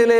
മുഖ്യമന്ത്രിയിലെ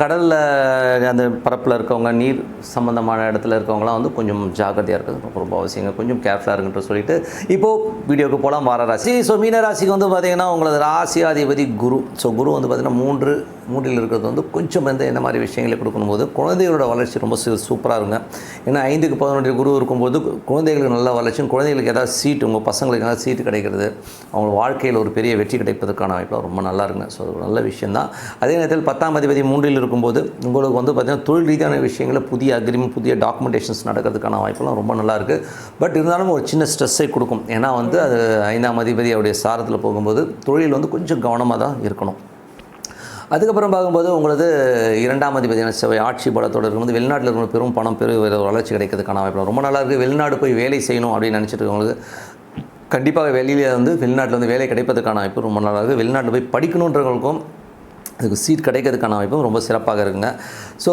கடலில் அந்த பரப்பில் இருக்கவங்க நீர் சம்மந்தமான இடத்துல இருக்கவங்களாம் வந்து கொஞ்சம் ஜாக்கிரதையாக இருக்கிறது ரொம்ப ரொம்ப அவசியங்க. கொஞ்சம் கேர்ஃபுல்லாக இருக்குன்ற சொல்லிட்டு இப்போது வீடியோக்கு போகலாம் வார ராசி. ஸோ மீன ராசிக்கு வந்து பார்த்திங்கன்னா உங்களது ராசியாதிபதி குரு. ஸோ குரு வந்து பார்த்திங்கன்னா மூன்று மூன்றில் இருக்கிறது வந்து கொஞ்சம் வந்து என்ன மாதிரி விஷயங்களை கொடுக்கும்போது குழந்தைகளோட வளர்ச்சி ரொம்ப சூப்பராக இருங்க ஏன்னா ஐந்துக்கு பதினொன்று குரு இருக்கும்போது குழந்தைகளுக்கு நல்ல வளர்ச்சியும் குழந்தைகளுக்கு ஏதாவது சீட்டு உங்கள் பசங்களுக்கு ஏதாவது சீட்டு கிடைக்கிறது அவங்க வாழ்க்கையில் ஒரு பெரிய வெற்றி கிடைப்பதற்கான வாய்ப்பு ரொம்ப நல்லா இருங்க ஸோ அது விஷயம் நல்ல விஷயந்தான் அதே நேரத்தில் பத்தாம் அதிபதி மூன்றில் இருக்கும் இருக்கும்போது உங்களுக்கு வந்து பார்த்திங்கன்னா தொழில் ரீதியான விஷயங்களில் புதிய அக்ரிமெண்ட் புதிய டாக்குமெண்டேஷன்ஸ் நடக்கிறதுக்கான வாய்ப்பெல்லாம் ரொம்ப நல்லா இருக்குது பட் இருந்தாலும் ஒரு சின்ன ஸ்ட்ரெஸ்ஸை கொடுக்கும். ஏன்னா வந்து அது ஐந்தாம் அதிபதி அவருடைய சாரத்தில் போகும்போது தொழில் வந்து கொஞ்சம் கவனமாக தான் இருக்கணும். அதுக்கப்புறம் பார்க்கும்போது உங்களது இரண்டாம் அதிபதியான செவ்வாய் ஆட்சி பலத்தோடு இருக்கும்போது வெளிநாட்டில் இருக்கிற பெரும் பணம் பெரும் வளர்ச்சி கிடைக்கிறதுக்கான வாய்ப்பு ரொம்ப நல்லா இருக்குது வெளிநாடு போய் வேலை செய்யணும் அப்படின்னு நினச்சிட்டு இருக்கவங்களுக்கு கண்டிப்பாக வெளியில் வந்து வெளிநாட்டில் வந்து வேலை கிடைப்பதற்கான வாய்ப்பு ரொம்ப நல்லா இருக்குது வெளிநாட்டில் போய் படிக்கணுன்றவங்களுக்கும் அதுக்கு சீட் கிடைக்கிறதுக்கான வாய்ப்பும் ரொம்ப சிறப்பாக இருக்குங்க. ஸோ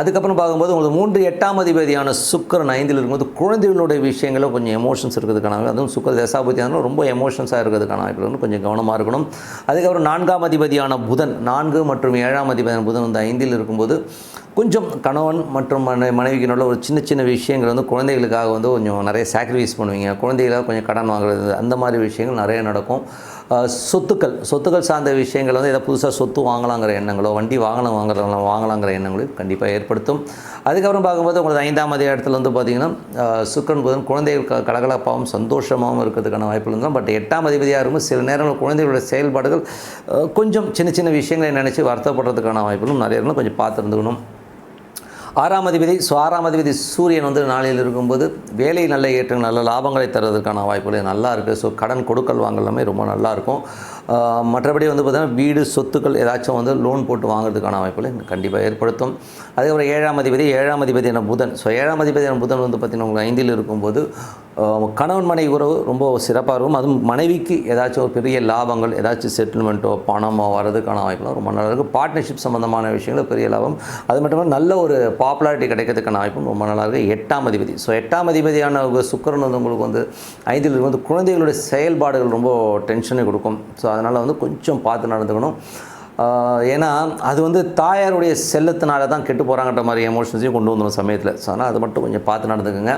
அதுக்கப்புறம் பார்க்கும்போது உங்களுக்கு மூன்று எட்டாம் அதிபதியான சுக்கரன் ஐந்தில் இருக்கும்போது குழந்தைகளுடைய விஷயங்களில் கொஞ்சம் எமோஷன்ஸ் இருக்கிறதுக்கான அதுவும் சுக்கர தசாபதி ரொம்ப எமோஷன்ஸாக இருக்கிறதுக்கான வாய்ப்பு வந்து கொஞ்சம் கவனமாக இருக்கணும். அதுக்கப்புறம் நான்காம் அதிபதியான புதன் நான்கு மற்றும் ஏழாம் அதிபதியான புதன் வந்து ஐந்தில் இருக்கும்போது கொஞ்சம் கணவன் மற்றும் மனை மனைவிக்கு நல்ல ஒரு சின்ன சின்ன விஷயங்கள் வந்து குழந்தைகளுக்காக வந்து கொஞ்சம் நிறைய சாக்ரிஃபைஸ் பண்ணுவீங்க. குழந்தைகளாக கொஞ்சம் கடன் வாங்குறது அந்த மாதிரி விஷயங்கள் நிறைய நடக்கும். சொத்துக்கள். சொத்துக்கள் சார்ந்த விஷயங்கள் வந்து ஏதாவது புதுசாக சொத்து வாங்கலாங்கிற எண்ணங்களோ வண்டி வாகனம் வாங்குற வாங்கலாங்கிற எண்ணங்களோ கண்டிப்பாக ஏற்படுத்தும். அதுக்கப்புறம் பார்க்கும்போது உங்களுக்கு ஐந்தாம் அதிக இடத்துல வந்து பார்த்திங்கன்னா சுக்கரன் புதன் குழந்தைகள் க கலகலப்பாகவும் சந்தோஷமாகவும் இருக்கிறதுக்கான வாய்ப்புகள் தான் பட் எட்டாம் அதிபதியாக இருக்கும். சில நேரங்கள் குழந்தைகளோட செயல்பாடுகள் கொஞ்சம் சின்ன சின்ன விஷயங்களை நினச்சி வருத்தப்படுறதுக்கான வாய்ப்புகளும் நிறைய இருக்கும். கொஞ்சம் பார்த்துருந்துக்கணும். ஆறாம் அதிபதி ஸோ ஆறாம் அதிபதி சூரியன் வந்து நாளையில் இருக்கும்போது வேலை நல்ல ஏற்றங்கள் நல்ல லாபங்களை தருவதற்கான வாய்ப்புகள் நல்லா இருக்குது ஸோ கடன் கொடுக்கல் வாங்கலாமே ரொம்ப நல்லா இருக்கும். மற்றபடி வந்து பார்த்திங்கன்னா வீடு சொத்துக்கள் ஏதாச்சும் வந்து லோன் போட்டு வாங்குறதுக்கான வாய்ப்புகளை கண்டிப்பாக ஏற்படுத்தும். அதுக்கப்புறம் ஏழாம் அதிபதி ஏழாம் அதிபதியான புதன். ஸோ ஏழாம் அதிபதியான புதன் வந்து பார்த்திங்கன்னா உங்களுக்கு ஐந்தில் இருக்கும்போது கணவன் மனைவி உறவு ரொம்ப சிறப்பாக இருக்கும். அதுவும் மனைவிக்கு ஏதாச்சும் ஒரு பெரிய லாபங்கள் ஏதாச்சும் செட்டில்மெண்ட்டோ பணமோ வரதுக்கான வாய்ப்புலாம் ரொம்ப நல்லா இருக்கும். பார்ட்னர்ஷிப் சம்மந்தமான விஷயங்கள் பெரிய லாபம். அது மட்டும் இல்லாமல் நல்ல ஒரு பாப்புலாரிட்டி கிடைக்கிறதுக்கான வாய்ப்பும் ரொம்ப நல்லா இருக்குது எட்டாம் அதிபதி. ஸோ எட்டாம் அதிபதியான சுக்கரன் வந்து உங்களுக்கு வந்து ஐந்தில் வந்து குழந்தைகளுடைய செயல்பாடுகள் ரொம்ப டென்ஷனை கொடுக்கும். ஸோ அதனால் வந்து கொஞ்சம் பார்த்து நடந்துக்கணும். ஏன்னா அது வந்து தாயாருடைய செல்லத்தினால தான் கெட்டு போகிறாங்கன்ற மாதிரி எமோஷன்ஸையும் கொண்டு வந்துடும் சமயத்தில். ஸோ அதனால் அது மட்டும் கொஞ்சம் பார்த்து நடந்துக்குங்க.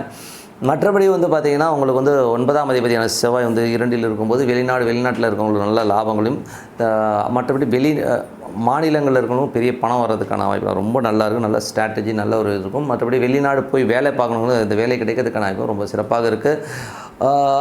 மற்றபடி வந்து பார்த்திங்கன்னா உங்களுக்கு வந்து ஒன்பதாம் அதிபதியான செவ்வாய் வந்து இரண்டில் இருக்கும்போது வெளிநாடு வெளிநாட்டில் இருக்கவங்களுக்கு நல்ல லாபங்களையும் மற்றபடி வெளி மாநிலங்களில் இருக்கணும் பெரிய பணம் வர்றதுக்கான வாய்ப்பு ரொம்ப நல்லா இருக்கும் நல்ல ஸ்ட்ராட்டஜி நல்ல ஒரு இது இருக்கும். மற்றபடி வெளிநாடு போய் வேலை பார்க்கணும் இந்த வேலை கிடைக்கிறதுக்கான வாய்ப்பு ரொம்ப சிறப்பாக இருக்குது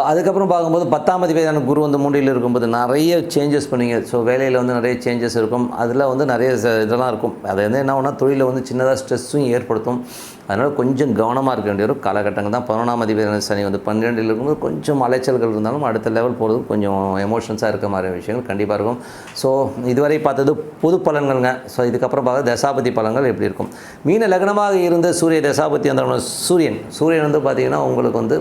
அதுக்கப்புறம் பார்க்கும்போது பத்தாம் அதிபதியான குரு வந்து மூன்றில் இருக்கும்போது நிறைய சேஞ்சஸ் பண்ணிங்க. ஸோ வேலையில் வந்து நிறைய சேஞ்சஸ் இருக்கும். அதில் வந்து நிறைய இதெல்லாம் இருக்கும். அது வந்து என்ன ஒன்றா தொழிலில் வந்து சின்னதாக ஸ்ட்ரெஸ்ஸும் ஏற்படுத்தும். அதனால் கொஞ்சம் கவனமாக இருக்க வேண்டிய ஒரு காலகட்டங்கள் தான். பதினொன்றாம் அதிபதியான சனி வந்து பன்னிரெண்டில் இருக்கும்போது கொஞ்சம் அலைச்சல்கள் இருந்தாலும் அடுத்த லெவல் போகிறது கொஞ்சம் எமோஷன்ஸாக இருக்க மாதிரி விஷயங்கள் கண்டிப்பாக இருக்கும். ஸோ இதுவரை பார்த்தது பொது பலன்கள்ங்க. ஸோ இதுக்கப்புறம் பார்த்தா தசாபதி பலன்கள் எப்படி இருக்கும். மீன லக்னமாக இருந்த சூரிய தசாபதி அந்த சூரியன். சூரியன் வந்து பார்த்திங்கன்னா உங்களுக்கு வந்து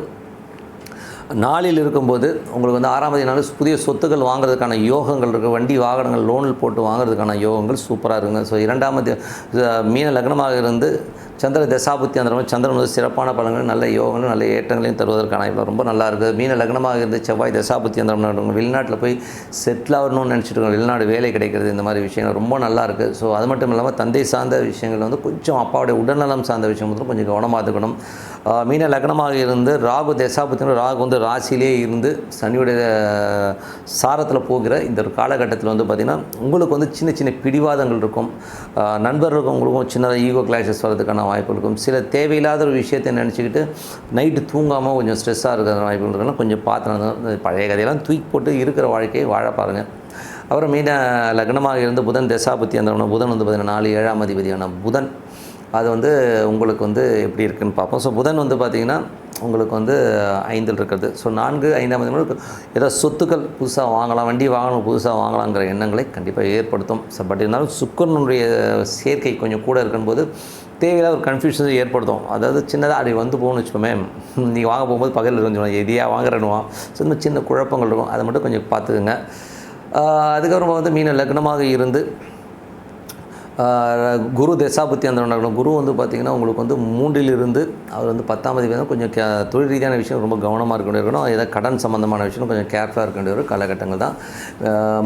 நாளில் இருக்கும்போது உங்களுக்கு வந்து ஆறாம் தேதி நாள் புதிய சொத்துக்கள் வாங்குறதுக்கான யோகங்கள் இருக்குது வண்டி வாகனங்கள் லோனில் போட்டு வாங்குறதுக்கான யோகங்கள் சூப்பராக இருக்குங்க. ஸோ இரண்டாம் மீன லக்னமாக இருந்து சந்திர தசாபுத்தி அந்த மாதிரி சந்திரன் வந்து சிறப்பான பலன்கள் நல்ல யோகங்களும் நல்ல ஏற்றங்களையும் தருவதற்கான இப்போ ரொம்ப நல்லா இருக்குது மீன லக்னமாக இருந்து செவ்வாய் தசாபுத்தி அந்த மாதிரி வெளிநாட்டில் போய் செட்டில் ஆகணும்னு நினச்சிட்டு இருக்கோம். வெளிநாடு வேலை கிடைக்கிறது இந்த மாதிரி விஷயங்கள் ரொம்ப நல்லா இருக்குது ஸோ அது மட்டும் இல்லாமல் தந்தை சார்ந்த விஷயங்கள் வந்து கொஞ்சம் அப்பாவுடைய உடல்நலம் சார்ந்த விஷயம் வந்து கொஞ்சம் கவனமாக இருக்கணும். மீன லக்னமாக இருந்து ராகு தசாபத்தின ராகு வந்து ராசியிலே இருந்து சனியுடைய சாரத்தில் போகிற இந்த ஒரு காலகட்டத்தில் வந்து பார்த்திங்கன்னா உங்களுக்கு வந்து சின்ன சின்ன பிடிவாதங்கள் இருக்கும். நண்பர்களுக்கும் உங்களுக்கும் சின்னதாக ஈகோ கிளாஷஸ் வர்றதுக்கான வாய்ப்பு இருக்கும். சில தேவையில்லாத ஒரு விஷயத்தை நினச்சிக்கிட்டு நைட்டு தூங்காமல் கொஞ்சம் ஸ்ட்ரெஸ்ஸாக இருக்கிற வாய்ப்புகள் இருக்கலாம் கொஞ்சம் பார்த்து பழைய கதையெல்லாம் தூக்கி போட்டு இருக்கிற வாழ்க்கையை வாழ பாருங்கள் அப்புறம் மீன லக்னமாக இருந்து புதன் தசாபுத்தி அந்த புதன் வந்து பார்த்திங்கன்னா நாலு ஏழாம் அதிபதியான புதன். அது வந்து உங்களுக்கு வந்து எப்படி இருக்குன்னு பார்ப்போம். ஸோ புதன் வந்து பார்த்திங்கன்னா உங்களுக்கு வந்து ஐந்தில் இருக்கிறது. ஸோ நான்கு ஐந்தாம் தேதி ஏதோ சொத்துக்கள் புதுசாக வாங்கலாம் வண்டி வாங்கணும் புதுசாக வாங்கலாங்கிற எண்ணங்களை கண்டிப்பாக ஏற்படுத்தும். ஸோ பட் இருந்தாலும் சுக்கரனுடைய சேர்க்கை கொஞ்சம் கூட இருக்கும்போது தேவையில்லாத ஒரு கன்ஃபியூஷன் ஏற்படுத்தும். அதாவது சின்னதாக அப்படி வந்து போகணும்னு வச்சுக்கோமே. நீங்கள் வாங்க போகும்போது பகலில் கொஞ்சம் எதையாக வாங்குறேன்னுவான் ஸோ இந்த சின்ன குழப்பங்கள் இருக்கும். அதை மட்டும் கொஞ்சம் பார்த்துக்குங்க. அதுக்கப்புறமா வந்து மீன லக்னமாக இருந்து குரு தசாபுத்தி அந்த நடக்கணும் குரு வந்து பார்த்திங்கன்னா உங்களுக்கு வந்து மூன்றிலிருந்து அவர் வந்து பத்தாம் தேதி கொஞ்சம் கே தொழில் ரீதியான விஷயம் ரொம்ப கவனமாக இருக்க வேண்டிய இருக்கணும். ஏதாவது கடன் சம்மந்தமான விஷயம் கொஞ்சம் கேர்ஃபுல்லாக இருக்க வேண்டிய ஒரு காலகட்டங்கள் தான்.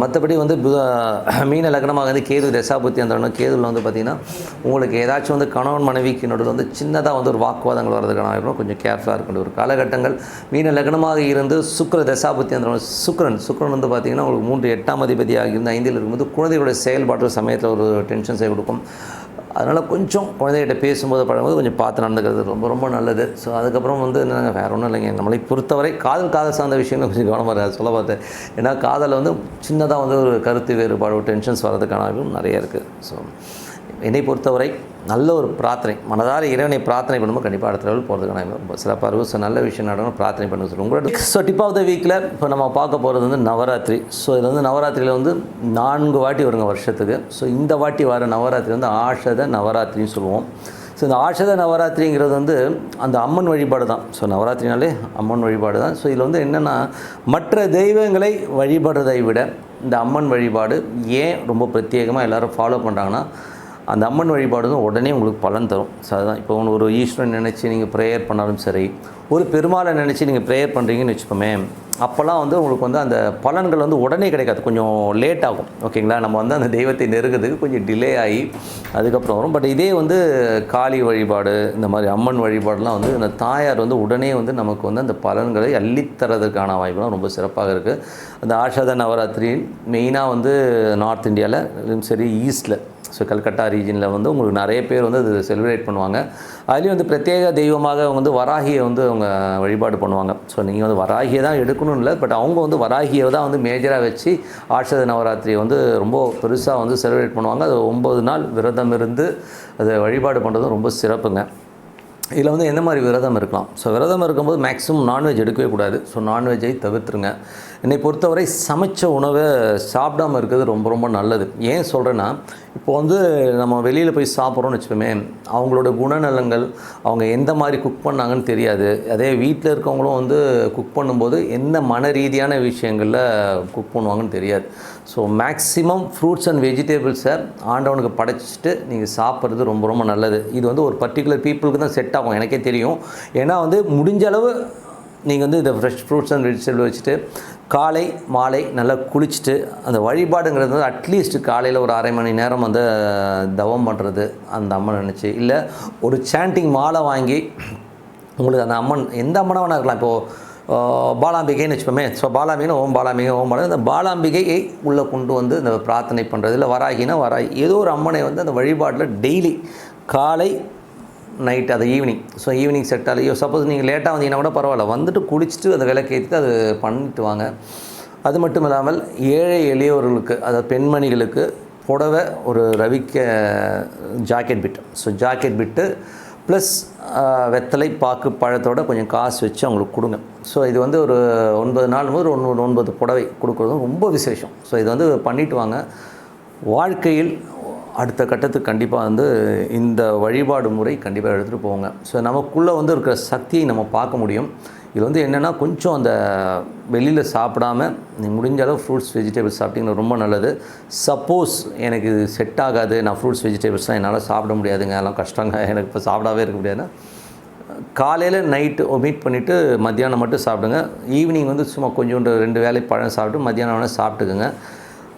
மற்றபடி வந்து புத- மீன லக்னமாக வந்து கேது தசாபுத்தி அந்த கேதுவில் வந்து பார்த்திங்கன்னா உங்களுக்கு ஏதாச்சும் வந்து கணவன் மனைவிக்கு நடுவில் வந்து சின்னதாக வந்து ஒரு வாக்குவாதங்கள் வரதுக்கான இருக்கணும். கொஞ்சம் கேர்ஃபுல்லாக இருக்க வேண்டிய ஒரு காலகட்டங்கள். மீன லக்னமாக இருந்து சுக்கர தசாபுத்தி அந்த சுக்ரன் சுக்ரன் வந்து பார்த்திங்கன்னா உங்களுக்கு மூன்று எட்டாம் அதிபதியாக இருந்து ஐந்தில் இருக்கும்போது குழந்தைகளுடைய செயல்பாட்டு சமயத்தில் ஒரு டென்ஷன்ஸை கொடுக்கும். அதனால் கொஞ்சம் குழந்தைகிட்ட பேசும்போது பழகும்போது கொஞ்சம் பார்த்து நடந்துக்கிறது ரொம்ப ரொம்ப நல்லது. ஸோ அதுக்கப்புறம் வந்து என்னங்க வேறு ஒன்றும் இல்லைங்க. நம்மளை பொறுத்தவரை காதல் காதல் சார்ந்த விஷயங்கள் கொஞ்சம் கவனமாக இருக்காது சொல்ல பார்த்தேன். ஏன்னா காதலில் வந்து சின்னதாக வந்து ஒரு கருத்து வேறுபாடு டென்ஷன்ஸ் வர்றதுக்கான நிறைய இருக்குது ஸோ என்னை பொறுத்தவரை நல்ல ஒரு பிரார்த்தனை மனதார இறைவனை பிரார்த்தனை பண்ணும்போது கண்டிப்பாக அடுத்த லெவல் போகிறதுக்கான வாய்ப்பு ரொம்ப சிறப்பாக இருக்கும். ஸோ நல்ல விஷயம் நடக்கணும் பிரார்த்தனை பண்ண சொல்லுங்கள் உங்களோட ஸோ டிப் ஆஃப் த வீக்கில் இப்போ நம்ம பார்க்க போகிறது வந்து நவராத்திரி. ஸோ இதில் வந்து நவராத்திரியில் வந்து நான்கு வாட்டி வருங்க வருஷத்துக்கு. ஸோ இந்த வாட்டி வர நவராத்திரி வந்து ஆஷத நவராத்திரின்னு சொல்லுவோம். ஸோ இந்த ஆஷத நவராத்திரிங்கிறது வந்து அந்த அம்மன் வழிபாடு தான். ஸோ நவராத்திரினாலே அம்மன் வழிபாடு தான். ஸோ இதில் வந்து என்னென்னா மற்ற தெய்வங்களை வழிபடுறதை விட இந்த அம்மன் வழிபாடு ஏன் ரொம்ப பிரத்யேகமாக எல்லோரும் ஃபாலோ பண்ணுறாங்கன்னா அந்த அம்மன் வழிபாடு தான் உடனே உங்களுக்கு பலன் தரும். ஸோ அதுதான் இப்போ ஒன்று ஒரு ஈஸ்வரன் நினச்சி நீங்கள் ப்ரேயர் பண்ணாலும் சரி ஒரு பெருமாளை நினச்சி நீங்கள் ப்ரேயர் பண்ணுறீங்கன்னு வச்சுக்கோமே அப்போல்லாம் வந்து உங்களுக்கு வந்து அந்த பலன்கள் வந்து உடனே கிடைக்காது. கொஞ்சம் லேட் ஆகும். ஓகேங்களா? நம்ம வந்து அந்த தெய்வத்தை நெருங்கிறதுக்கு கொஞ்சம் டிலே ஆகி அதுக்கப்புறம் வரும். பட் இதே வந்து காளி வழிபாடு இந்த மாதிரி அம்மன் வழிபாடுலாம் வந்து அந்த தாயார் வந்து உடனே வந்து நமக்கு வந்து அந்த பலன்களை அள்ளித்தரதுக்கான வாய்ப்புலாம் ரொம்ப சிறப்பாக இருக்குது அந்த ஆஷாத நவராத்திரி மெயினாக வந்து நார்த் இந்தியாவில் சரி ஈஸ்டில் ஸோ கல்கட்டா ரீஜனில் வந்து உங்களுக்கு நிறைய பேர் வந்து அது செலிப்ரேட் பண்ணுவாங்க. அதுலேயும் வந்து பிரத்யேக தெய்வமாக அவங்க வந்து வராகியை வந்து அவங்க வழிபாடு பண்ணுவாங்க. ஸோ நீங்கள் வந்து வராகியை தான் எடுக்கணும் இல்லை பட் அவங்க வந்து வராகியை தான் வந்து மேஜராக வச்சு ஆட்சத நவராத்திரியை வந்து ரொம்ப பெருசாக வந்து செலிப்ரேட் பண்ணுவாங்க. அது ஒம்பது நாள் விரதம் இருந்து அதை வழிபாடு பண்ணுறதும் ரொம்ப சிறப்புங்க. இதில் வந்து எந்த மாதிரி விரதம் இருக்கலாம்? ஸோ விரதம் இருக்கும்போது மேக்ஸிமம் நான்வெஜ் எடுக்கவே கூடாது. ஸோ நான்வெஜ்ஜை தவிர்த்துருங்க. என்னை பொறுத்தவரை சமைச்ச உணவை சாப்பிடாம இருக்கிறது ரொம்ப ரொம்ப நல்லது. ஏன் சொல்கிறேன்னா இப்போ வந்து நம்ம வெளியில் போய் சாப்பிட்றோம்னு வச்சுக்கோமே அவங்களோட குணநலங்கள் அவங்க எந்த மாதிரி குக் பண்ணாங்கன்னு தெரியாது. அதே வீட்டில் இருக்கவங்களும் வந்து குக் பண்ணும்போது எந்த மன ரீதியான விஷயங்களில் குக் பண்ணுவாங்கன்னு தெரியாது. ஸோ மேக்ஸிமம் ஃப்ரூட்ஸ் அண்ட் வெஜிடபிள்ஸை ஆண்டவனுக்கு படைச்சிட்டு நீங்கள் சாப்பிட்றது ரொம்ப ரொம்ப நல்லது. இது வந்து ஒரு பர்டிகுலர் பீப்புளுக்கு தான் செட் ஆகும் எனக்கே தெரியும். ஏன்னா வந்து முடிஞ்ச அளவு நீங்கள் வந்து இந்த ஃப்ரெஷ் ஃப்ரூட்ஸ் அண்ட் வெஜிடபிள் வச்சுட்டு காலை மாலை நல்லா குளிச்சுட்டு அந்த வழிபாடுங்கிறது வந்து அட்லீஸ்ட் காலையில் ஒரு அரை மணி நேரம் வந்து தவம் பண்ணுறது அந்த அம்மன் நினச்சி இல்லை ஒரு சாண்டிங் மாலை வாங்கி உங்களுக்கு அந்த அம்மன் எந்த அம்மனாக வேணா இருக்கலாம். இப்போது பாலாம்பிகைன்னு வச்சுப்போமே ஸோ பாலாம்பிகைன்னு ஓம் பாலாம்பிகை ஓம் பாலாம்பிகை. இந்த பாலாம்பிகையை உள்ளே கொண்டு வந்து இந்த பிரார்த்தனை பண்ணுறது இல்லை வராகினா வராகி. ஏதோ ஒரு அம்மனை வந்து அந்த வழிபாட்டில் டெய்லி காலை நைட் அது ஈவினிங் ஸோ ஈவினிங் செட் ஆகலையோ சப்போஸ் நீங்கள் லேட்டாக வந்தீங்கன்னா கூட பரவாயில்ல. வந்துட்டு குளிச்சுட்டு அதை விளக்கேற்றிட்டு அது பண்ணிட்டு வாங்க. அது மட்டும் இல்லாமல் ஏழை எளியவர்களுக்கு அதாவது பெண்மணிகளுக்கு புடவை ஒரு ரவிக்க jacket bit so jacket bit plus வெத்தலை பாக்கு பழத்தோட கொஞ்சம் காசு வச்சு அவங்களுக்கு கொடுங்க. ஸோ இது வந்து ஒரு ஒன்பது நாள் போது ஒன்று ஒன்பது புடவை கொடுக்குறதும் ரொம்ப விசேஷம். ஸோ இது வந்து பண்ணிவிட்டு வாங்க. வாழ்க்கையில் அடுத்த கட்டத்துக்கு கண்டிப்பாக வந்து இந்த வழிபாடு முறை கண்டிப்பாக எடுத்துகிட்டு போங்க. ஸோ நமக்குள்ளே வந்து இருக்கிற சக்தியை நம்ம பார்க்க முடியும். இது வந்து என்னென்னா கொஞ்சம் அந்த வெளியில் சாப்பிடாம நீ முடிஞ்ச அளவு ஃப்ரூட்ஸ் வெஜிடபிள்ஸ் சாப்பிட்டீங்கன்னா ரொம்ப நல்லது. சப்போஸ் எனக்கு இது செட் ஆகாது நான் ஃப்ரூட்ஸ் வெஜிடபிள்ஸ்லாம் என்னால் சாப்பிட முடியாதுங்க. அதெல்லாம் கஷ்டங்க. எனக்கு இப்போ சாப்பிடாவே இருக்க முடியாதுன்னா காலையில் நைட்டு மீட் பண்ணிவிட்டு மத்தியானம் மட்டும் சாப்பிடுங்க. ஈவினிங் வந்து சும்மா கொஞ்சோண்டு ரெண்டு வேலை பழம் சாப்பிட்டு மத்தியானம் வேணால் சாப்பிட்டுக்குங்க.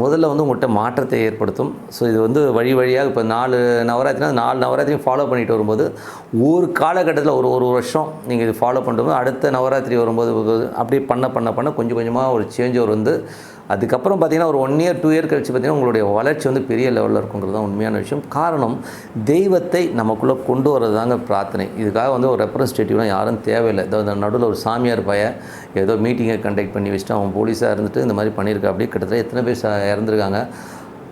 முதல்ல வந்து உங்கள்கிட்ட மாற்றத்தை ஏற்படுத்தும். ஸோ இது வந்து வழி வழியாக இப்போ நாலு நவராத்திரினா நாலு நவராத்திரியும் ஃபாலோ பண்ணிட்டு வரும்போது ஒரு காலகட்டத்தில் ஒரு ஒரு வருஷம் நீங்கள் இது ஃபாலோ பண்ணும்போது அடுத்த நவராத்திரி வரும்போது அப்படி பண்ண பண்ண பண்ண கொஞ்சம் கொஞ்சமாக ஒரு சேஞ்ச் ஒரு வந்து அதுக்கப்புறம் பார்த்திங்கன்னா ஒரு ஒன் இயர் டூ இயர் கழிச்சு பார்த்தீங்கன்னா உங்களுடைய வளர்ச்சி வந்து பெரிய லெவலில் இருக்குங்கிறது தான் உண்மையான விஷயம். காரணம் தெய்வத்தை நமக்குள்ளே கொண்டு வரது தாங்க பிரார்த்தனை. இதுக்காக வந்து ஒரு ரெப்ரஸன்டேட்டிவ்லாம் யாரும் தேவையில்லை. ஏதோ இந்த நடுவில் ஒரு சாமியார் பைய ஏதோ மீட்டிங்கை கண்டக்ட் பண்ணி வச்சுட்டு அவன் போலீஸாக இருந்துட்டு இந்த மாதிரி பண்ணியிருக்கா அப்படி கிட்டத்தட்ட எத்தனை பேர் இறந்துருக்காங்க.